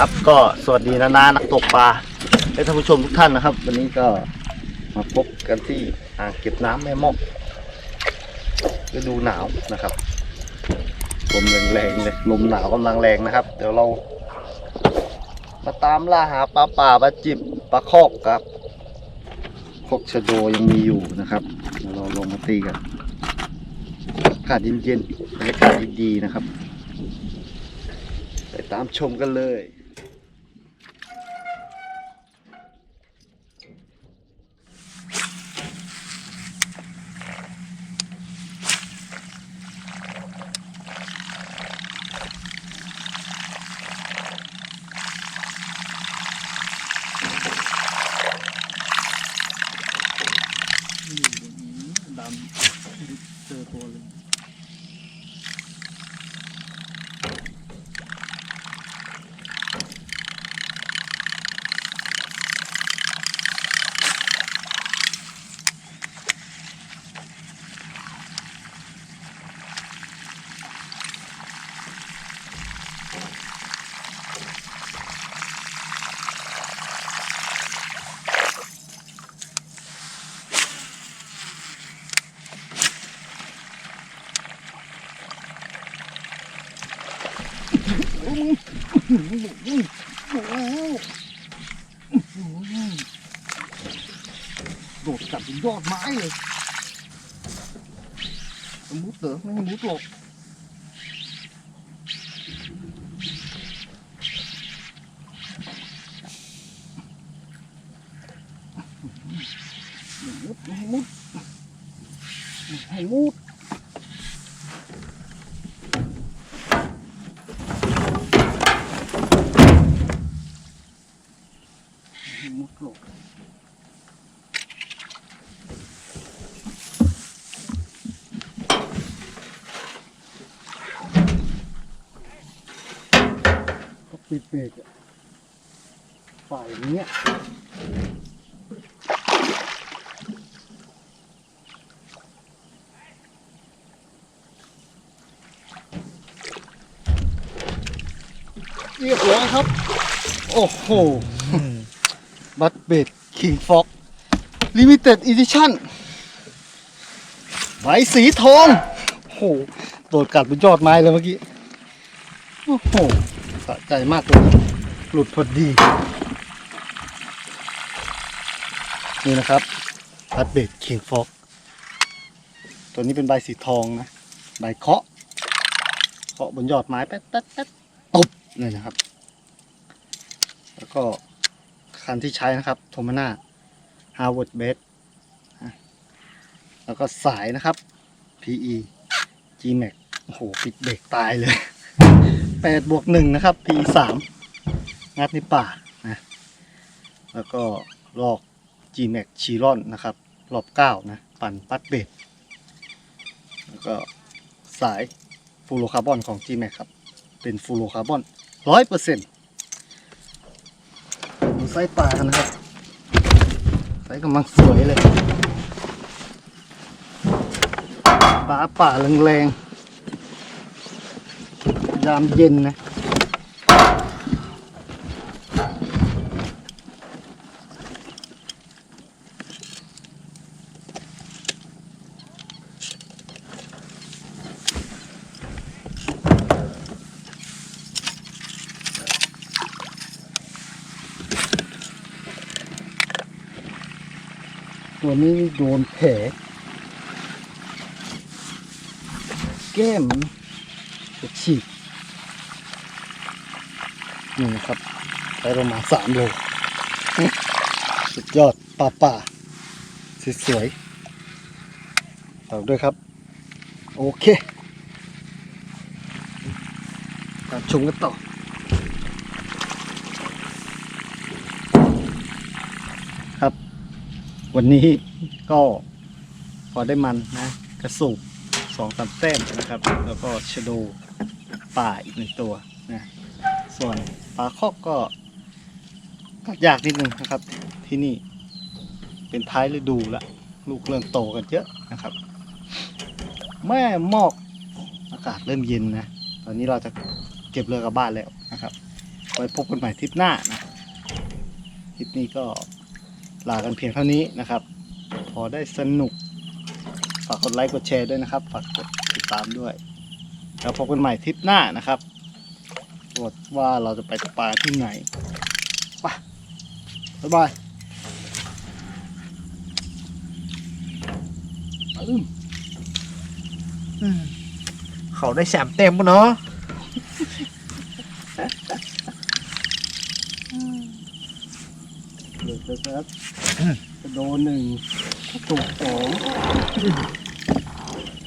ครับก็สวัสดีนานานักตกปลาและท่านผู้ชมทุกท่านนะครับ วันนี้ก็มาพบกันที่อ่างเก็บน้ำแม่มอกฤดูหนาวนะครับลมแรงๆเลยลมหนาวกำลังแรงนะครับ เดี๋ยวเรา มาตามล่าหาปลาป่าปลาจิบปลาคอกครับคอกชะโดยังมีอยู่นะครับเดี๋ยวเราลงมาตีกันอากาศเย็นๆบรรยากาศดีๆนะครับ ไปตามชมกันเลย ดำ โดดกัดถึงยอดไม้เลยจะมุดเหรอไม่ให้มุดหรอกไม่มุดไม่ให้มุดไม่ให้มุด มุดหรอกก็ปิดเบรกฝ่ายเนี้ยเรียบร้อยครับ โอ้โห บัตเบดคิงฟ็อกลิมิเต็ดอีดิชั่นใบสีทองโอ้โหโดดกัดบนยอดไม้เลยเมื่อกี้ โอ้โหสะใจมากเลยหลุดพอดี นี่นะครับพัดเบดคิงฟอกตัวนี้เป็นใบสีทองนะ ใบเคาะ เคาะบนยอดไม้แป๊ดแป๊ดแป๊ดตบเลยนะครับ แล้วก็ คันที่ใช้นะครับโทมาน่าฮาวเวิร์ดเบสแล้วก็สายนะครับ PE G Max โอ้โห ปิดเบรกตายเลยแปดบวกหนึ่งนะครับ P สามงัดในป่านะแล้วก็ลอก G Max ชีรอนนะครับรอบเก้านะ ปั่นปัดเบดแล้วก็สายฟูโรคาร์บอนของ G Max ครับ เป็นฟูโรคาร์บอนร้อยเปอร์เซ็นต์ ดูไส้ปลากันนะครับไส้กำลังสวยเลยปลาป่าแรงๆยามเย็นนะ ตัวนี้โดนแผลแก้มจะฉีกนี่นะครับไปประมาณสามโลสุดยอดป่าป่าสวยๆฝากด้วยครับ โอเคตามชมกันต่อ ครับ วันนี้ก็พอได้มันนะ กระสูบสองสามแต้มนะครับ แล้วก็ชะโดป่าอีกหนึ่งตัวนะส่วนปลาคอกก็ก็ยากนิดนึงนะครับ ที่นี่เป็นท้ายฤดูละลูกเริ่มโตกันเยอะนะครับ แม่มอกอากาศเริ่มเย็นนะ ตอนนี้เราจะเก็บเรือกลับบ้านแล้วนะครับไว้พบกันใหม่ทริปหน้านะทริปนี้ก็ ลากันเพียงเท่านี้นะครับ พอได้สนุก ฝากกดไลค์กดแชร์ด้วยนะครับ ฝากกดติดตามด้วย แล้วพบกันใหม่ทริปหน้านะครับตรวจว่าเราจะไปตกปลาที่ไหนไปบ๊ายบายเขาได้สามเต็มปะเนาะ เด็กนะครับกระโดนหนึ่งกระตุกสอง